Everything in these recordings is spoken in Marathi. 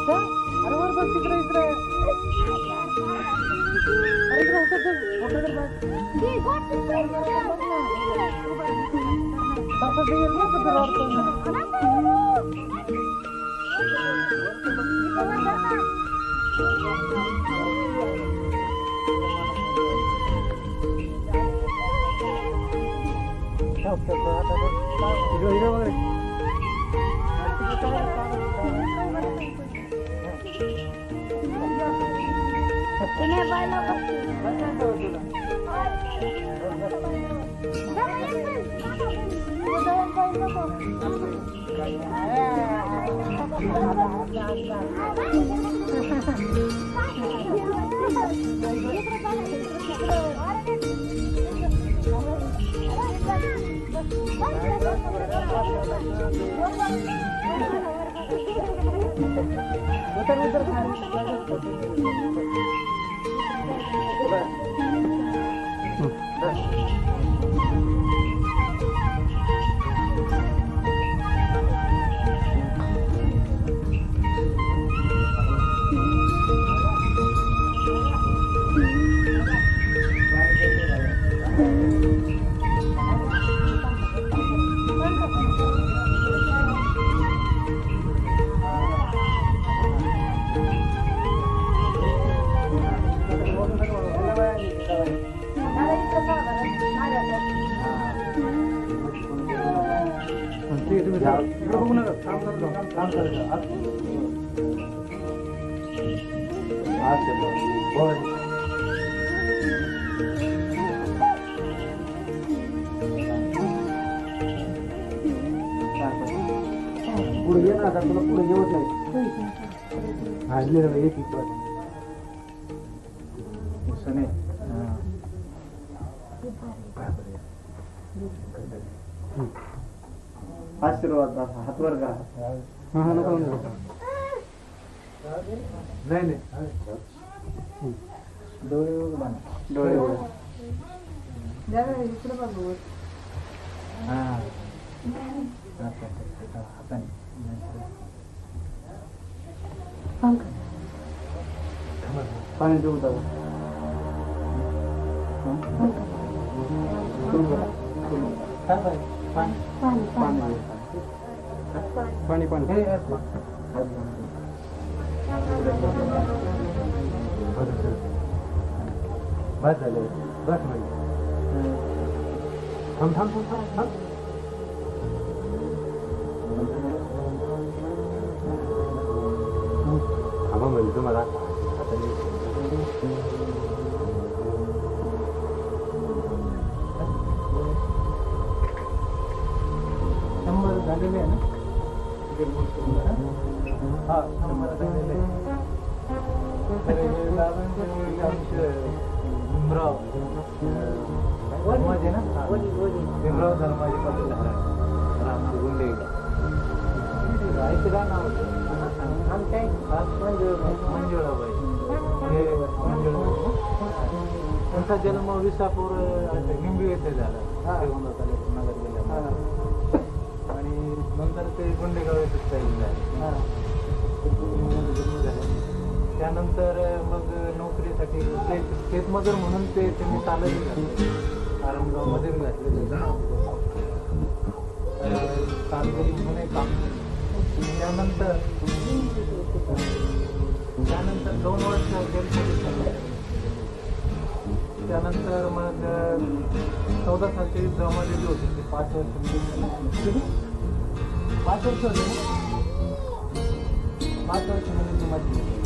अरे वर बघ तिकडे इकडे अरे इकडे होतं ते फोटो तर बघ तसं ते येईल ना कुठं रडतं. ठेव, ठेव, ठेव, आता ते. हिरो हिरो वगैरे Ini bala bakti Muter-muter kan. नका पुढे ये ना आता तुला पुढे येवत नाही. हा ले रे एक सने. दादा हात वर करा हा नको. नाही नाही. डोळे डोळे हा. पाणी देऊ दादा. काय पाहिजे पाणी पाणी पाणी पाणी हे असं. बस झालं बस म्हणजे थांब थांब थांब थांब थांब थांबा म्हणजे तुम्हाला भीमराव धर्माजे ना भीमराव धर्माजे पाटील रामचे गुंडे ऐकला नाव मंजुळाबाई हे मंजुळाबाई त्यांचा जन्म विसापूर हिंबी येथे झाला नगर जिल्ह्यामध्ये आणि नंतर ते गुंडेगाव येथे स्थायिक जन्म झाले त्यानंतर मग नोकरीसाठी शेत शेतमजूर म्हणून ते त्यांनी चालत आरामगावमध्ये घातले कामगिरी म्हणे काम केलं. त्यानंतर त्यानंतर दोन वर्ष जेलमध्ये त्यानंतर मग चौदा सालच्या युद्धामध्ये जे होते ते पाच वर्ष. पाच वर्ष होते पाच वर्ष म्हणजे माझी.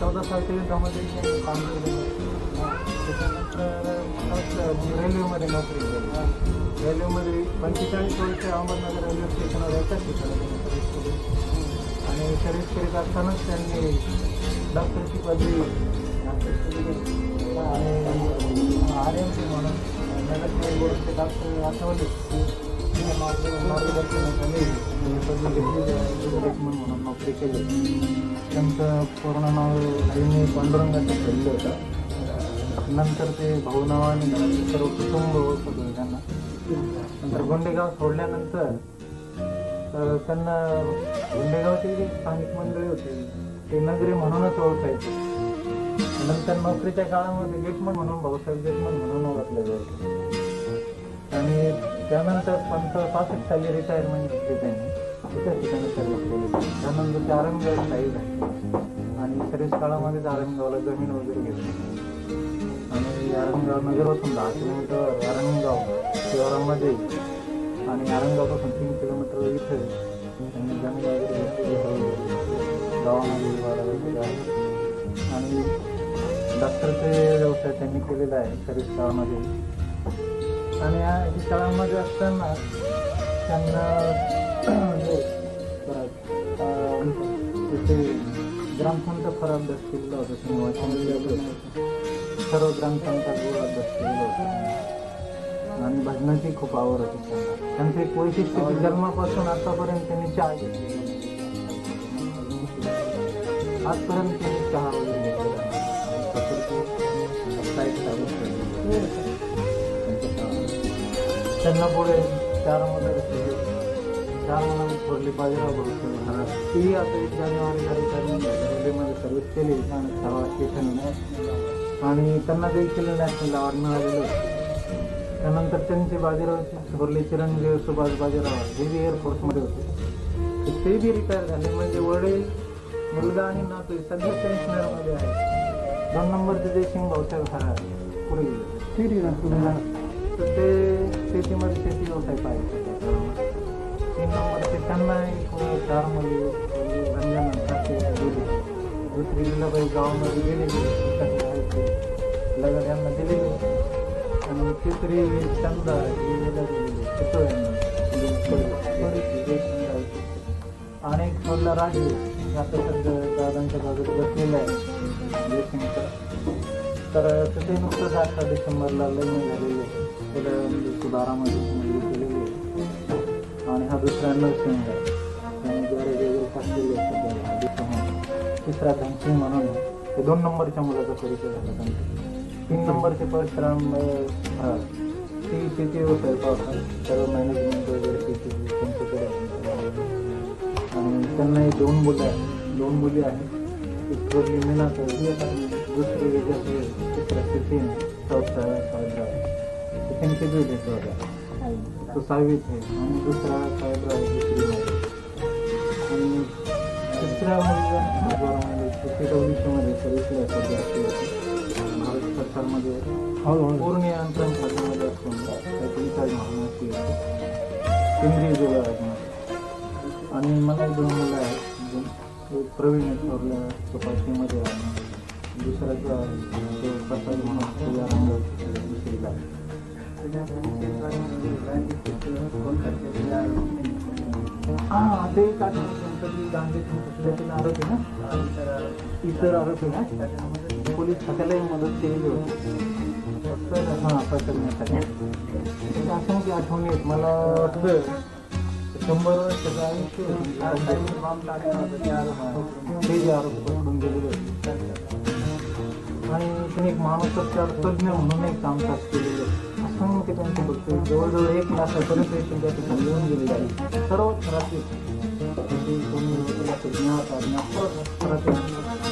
चौदा सालच्या युद्धामध्ये काम केलं. त्याच्यानंतर रेल्वेमध्ये नोकरी केली. रेल्वेमध्ये पंचेचाळीस वर्ष अहमदनगर रेल्वे स्टेशनवर एकाच ठिकाणी आणि सर्विस करीत असतानाच त्यांनी डॉक्टरची पदवी आणि आर एम सी म्हणून मेडिकल बोर्डचे डॉक्टर आठवले म्हणून नोकरी केली त्यांचं पूर्ण नाव त्यांनी पांडुरंगाचं ठरलं होतं. नंतर ते भाऊनावाने सर्व कुटुंब होत. होते त्यांना नंतर गोंडेगाव सोडल्यानंतर त्यांना गोंडेगावचे जे स्थानिक मंडळी होते. ते नगरी म्हणूनच ओळखायचे नंतर नोकरीच्या काळामध्ये गेटमन म्हणून भाऊसाहेब गेटमन म्हणून ओळखले जायचे आणि त्यानंतर पंत पासष्ट साली रिटायरमेंट घेतली त्यांनी. तिथेच ठिकाणी सर्विस केली त्यानंतर ते आरंगगाव साईड आहे. आणि सर्व्हिस काळामध्येच आरंगगावला जमीन वगैरे घेतली. आणि आरंगगाव नगरपासून दहा किलोमीटर आरंगगाव शिवारामध्ये आणि आरंगगावपासून तीन किलोमीटर इथे त्यांनी जमीन वगैरे घेतली. गावामध्ये वगैरे आणि डॉक्टरचे व्यवसाय त्यांनी केलेला आहे. सर्विस काळामध्ये. आणि या शाळांमध्ये असताना त्यांना म्हणजे परत, तिथे ग्रामसंत फार अभ्यास केलेला होता त्यांनी होतं सर्व ग्रामसंतांचा गोळ अभ्यास केलेला होता. आणि भजनाची खूप आवड होती त्यांना. त्यांचं एक वैशिष्ट्य की जन्मापासून आतापर्यंत त्यांनी चहा घेतली. आजपर्यंत त्यांनी चहा वगैरे घेतलेला त्यांना पुढे चार. चार थोरली बाजीराव भोसले महाराज. ती आता एक जानेवारीला रिटायरमेंट झाली रेल्वेमध्ये सर्व्हिस केली आणि सर्व स्टेशन आणि त्यांना देखील नॅशनल अवॉर्ड मिळालेलं होतं. त्यानंतर त्यांचे बाजीरावचे थोरले चिरंजीव सुभाष बाजीराव हे बी एअरफोर्समध्ये होते. ते बी रिटायर झाले. म्हणजे वडील मुलगा आणि नातू सगळे पेन्शनरमध्ये आहे दोन नंबरचे जयसिंग भाऊसाहेब महाराज पुढे गेले. तर ते शेतीमध्ये शेती व्यवसाय पाहिजे तीन नंबरचे त्यांना एक चार मुली रंजन सारखे दुसरी लीलाबाई गावामध्ये गेलेली लगत यांना दिलेली आणि तिसरी चंदा ही दिलेली चितोळ यांना आणि एक सोडला राजू आता सध्या दादांच्या बाजूला बसलेला आहे. जयसिंगचा तर तिथे नुकतंच अठरा डिसेंबरला लग्न झालेले त्याला बारामध्ये मुलगी आणि हा दुसरा नरसिंग आहे त्यांनी गॅरेज वगैरे टाकलेली आहे सध्या तिसरा धनसिंग म्हणून. ते दोन नंबरच्या मुलाचा परिचय झाला त्यांचा तीन नंबरचे परशुराम ती शेती व्यवसाय पाहतात सर्व मॅनेजमेंट वगैरे शेती त्यांच्याकडे. आणि त्यांना दोन मुलं आहेत दोन मुली आहेत एक मीना दुसरी विजय तिसरा सचिन चौथा साजरा त्यांचे बी भेट होता तो सहावीत आहे आणि दुसरा साहेबराव दुसरी आणि तिसऱ्या मुलगा म्हणजे मध्ये सर्व्हिसला आहे सध्या भारत सरकारमध्ये पूर्ण यंत्रण खात्यामध्ये असून त्याची काही मागणी आहे. केंद्रीय जोडा आणि मला एक दोन मुलं आहेत प्रवीण थोरल्या चौपाटीमध्ये आहे दुसऱ्याचा तो प्रसाद म्हणून दुसरीला आहे. ते एक आठवण गणपती गांधी त्यातील ना? इतर आरोपी ना? पोलीस खात्यालाही मदत केलेली होती. हां पकडण्यासाठी असंख्य म्हणजे आठवणी आहेत मला वाटतं शंभर वर्षाचं आयुष्य ते जे आरोप पकडून गेलेले होते. आणि त्यांनी एक मानसोपचार तज्ज्ञ म्हणून एक कामकाज केलेलं आहे. असंख्य त्यांचे बघतो जवळजवळ एक लाखापर्यंत पेशंट त्या ठिकाणी येऊन गेलेले आहे सर्व थराचे ते कोणी ज्ञात अज्ञात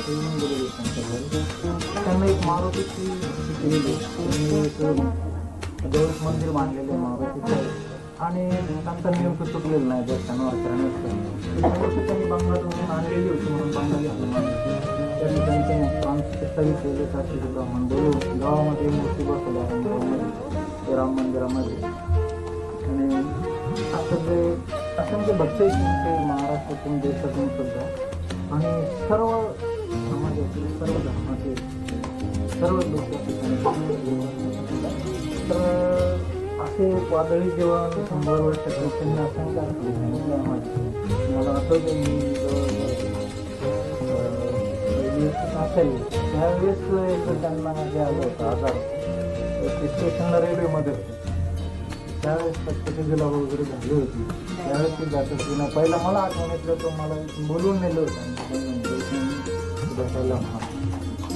येऊन गेलेले त्यांच्याकडे त्यांना एक मारुतीची केलेली त्यांनी एक मंदिर बांधलेलं आहे मारुतीचं. आणि त्यांचा नियम चुकलेलं नाही दर्शनावर करण्याचं त्यांनी बंगालवरून आणलेली होती म्हणून बंगला त्या ठिकाणी त्यांनी फ्रान्स सत्तावीस केले काशी ब्राह्मण बोलून गावामध्ये मूर्ती बसवल्या गावामध्ये राम मंदिरामध्ये. आणि असं जे असंख्य म्हणजे भक्त ते महाराष्ट्रातून देशातून सुद्धा. आणि सर्व समाजातील सर्व धर्माचे सर्व लोक तर असे वादळी जेव्हा शंभर वर्षाचे त्यांनी असं मला आठवतं मी असेल. त्यावेळेस एक त्यांना हे आलं होतं आजार ते स्टेशनला रेल्वेमध्ये. होते त्यावेळेस प्रत्येक वगैरे झाली होती. त्यावेळेस ती जात होती ना पहिला मला आठवण येतलं तो मला बोलून नेलं होतं. भेटायला म्हणा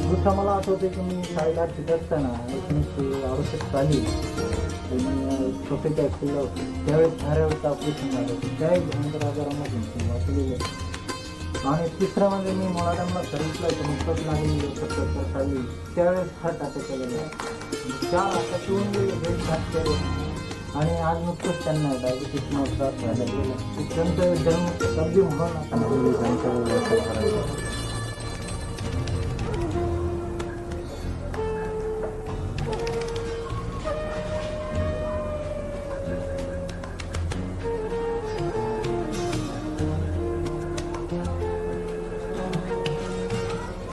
दुसरा मला आठवते की मी शाळेला शिकत असताना एकोणीसशे आवश्यक आली आणि छोटे ॲक्सिडला होते. त्यावेळेस धाऱ्यावरचं ऑपरेशन झालं. होतं त्याही भयंकर आजारामधून वाचलेलं आणि तिसरं म्हणजे मी मुलांना सांगितलं की नुकतंच लागली सत्तर साली त्यावेळेस हा अटॅक आलेला चार अटॅक येऊन गेले ब्रेक घात केले. आणि आज नुकतंच त्यांना डायबिटीस त्रास झाला त्यांचं जन्म शताब्दी म्हणून आपण त्यांचा व्यवसाय करायचा